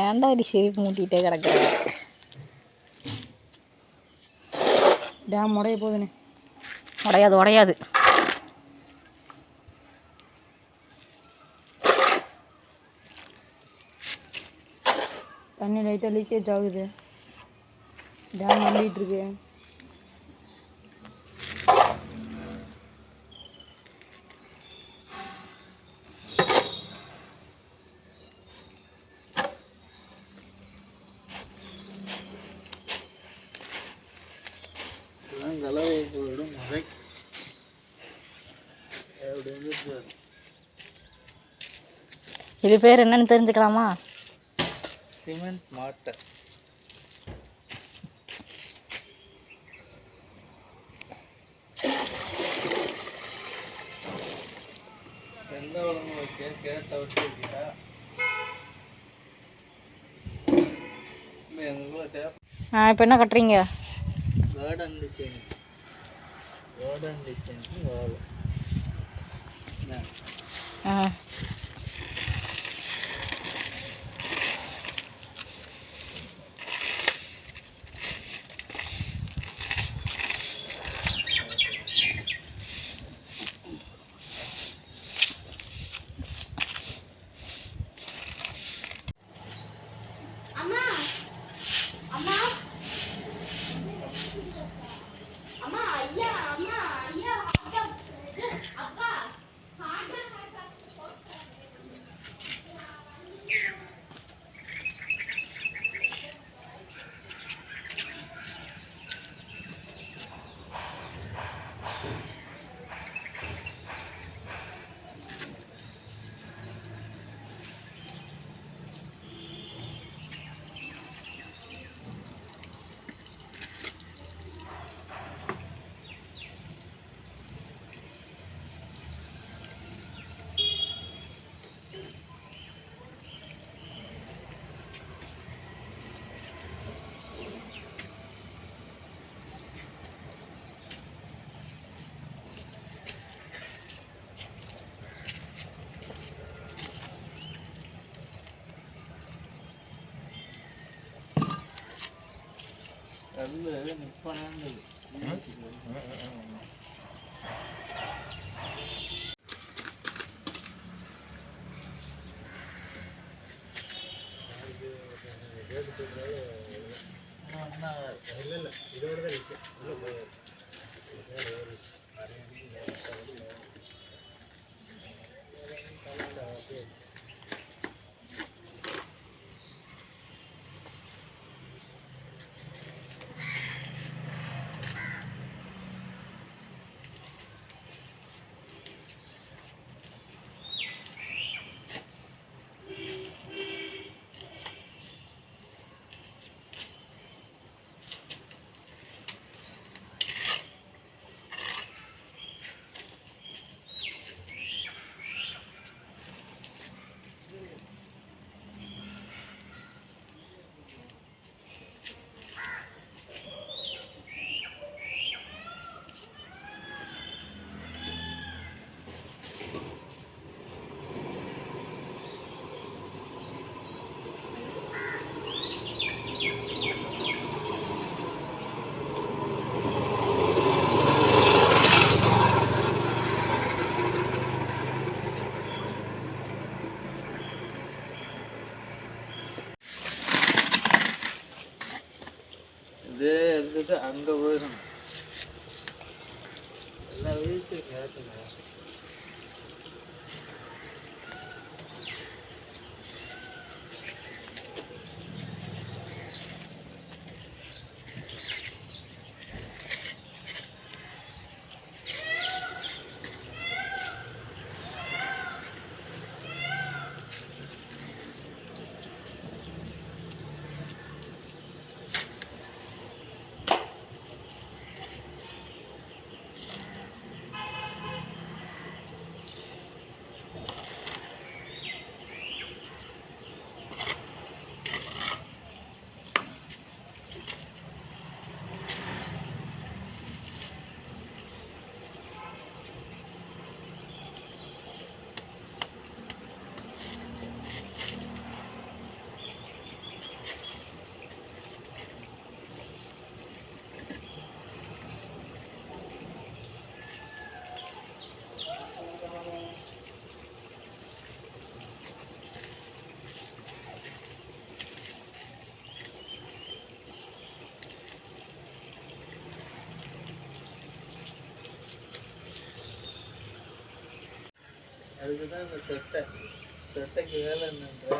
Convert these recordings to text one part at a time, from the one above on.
ஏன்டா இப்படி சிரிப்பு மூட்டிகிட்டே கிடக்குற? டேம் உடைய போகுதுண்ணே உடையாது உடையாது. தண்ணி லைட்டாக லீக்கேஜ் ஆகுது. டேம் நம்பிட்டு இது பேர் என்னன்னு தெரிஞ்சுக்கலாமா? சிமெண்ட் மாட்டை. எந்த உலகம் வைக்க கேட்ட ஆ இப்போ என்ன கட்டுறீங்க? கார்டன் டிசைன் கார்டன் டிசைன் வாழ இல்லை இல்லை இதோட தான் இதே அங்கே போயிடணும் எல்லா வீட்லையும் கேட்டுங்க அதுக்கு தான் இந்த தொட்டை. தொட்டைக்கு வேலை என்னன்ற?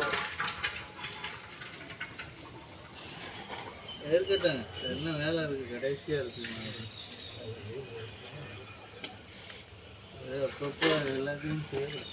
இருக்கட்டும். என்ன வேலை இருக்கு? கடைசியா இருக்கு அப்பப்போ எல்லாத்தையும் செய்யலாம்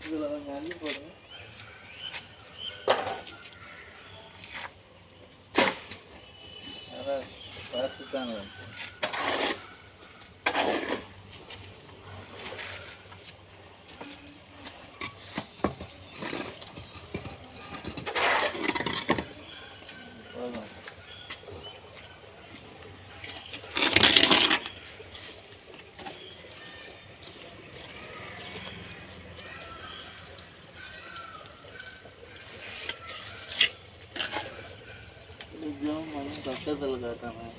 இதில் கொஞ்சம் அள்ளி போடுங்க அதான் பார்த்துட்டாங்க மணி பக்கத்தில் காட்டணும்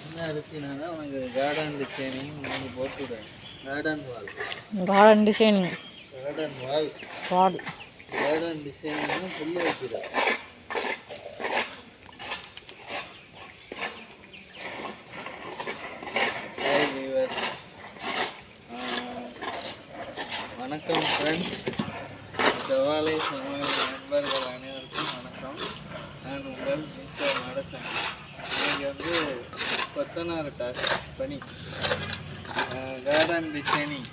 என்ன அரிசினா உனக்கு கார்டன் டிசைனிங் உனக்கு போட்டுவிடுவேன். Garden wall garden designing garden wall wall garden designing புல்லு வைக்கிறேன் ஹாய் வியூவர் வணக்கம் ஃப்ரெண்ட்ஸ் செவ்வாழை நண்பர்கள் அனைவருக்கும் வணக்கம். நான் உங்கள் மிஸ்டர் நடசன் இன்னைக்கு வந்து கொத்தனார் டாஸ் பணி. கார்டன் டிசைனிங்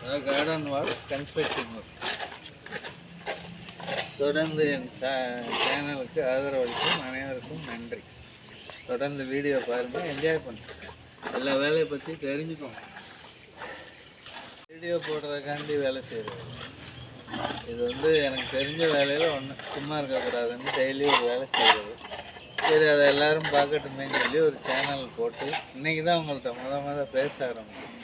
அதாவது கார்டன் வால் கன்ஸ்ட்ரக்ஷன் ஒர்க் தொடர்ந்து என் சேனலுக்கு ஆதரவளிக்கும் அனைவருக்கும் நன்றி. தொடர்ந்து வீடியோ பாருங்கள் என்ஜாய் பண்ணுங்க. எல்லா வேலையை பற்றி தெரிஞ்சுக்கோங்க. வீடியோ போடுறதுக்காண்டி வேலை செய்கிறது இது வந்து எனக்கு தெரிஞ்ச வேலையில் ஒன்று சும்மா இருக்கக்கூடாதுன்னு டெய்லி ஒரு வேலை செய்கிறது சரி அதை எல்லாரும் பார்க்கட்டுமேன்னு சொல்லி ஒரு சேனல் போட்டு இன்றைக்கி தான் உங்கள்கிட்ட முத முத பேச ஆரம்பிச்சேன்.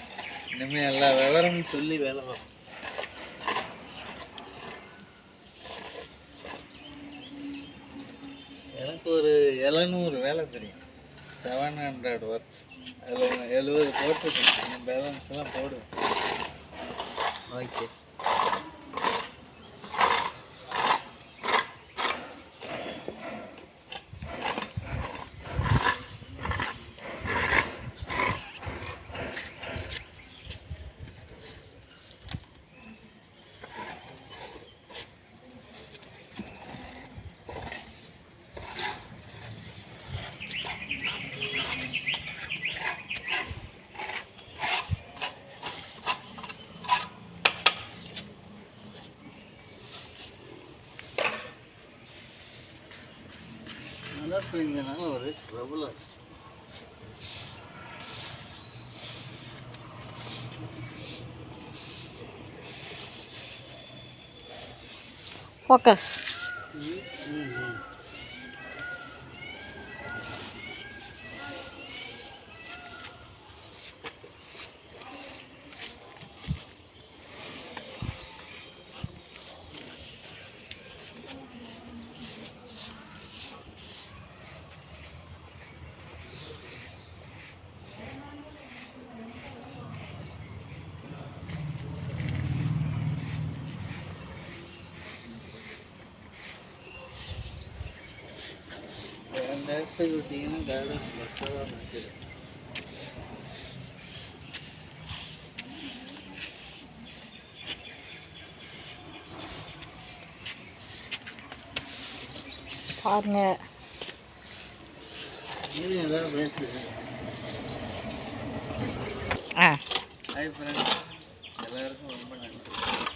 இனிமேல் எல்லா விவரமும் சொல்லி வேலை பார்ப்போம். எனக்கு ஒரு எழுநூறு வேலை தெரியும். செவன் ஹண்ட்ரட் ஒர்க்ஸ் அதில் எழுபது போட்டுருக்கேன். பேலன்ஸ்லாம் போடுவேன். Okay. பெஞ்சனால ஒரு ட்ரபுளாக ஃபோக்கஸ் இடத்துக்கு விட்டீங்கன்னா கார்டன் பஸ்ஸாக தான் நிற்கிறேன் பாருங்க. ஆ. ஹாய் ஃப்ரெண்ட்ஸ் எல்லாருக்கும் ரொம்ப நன்றி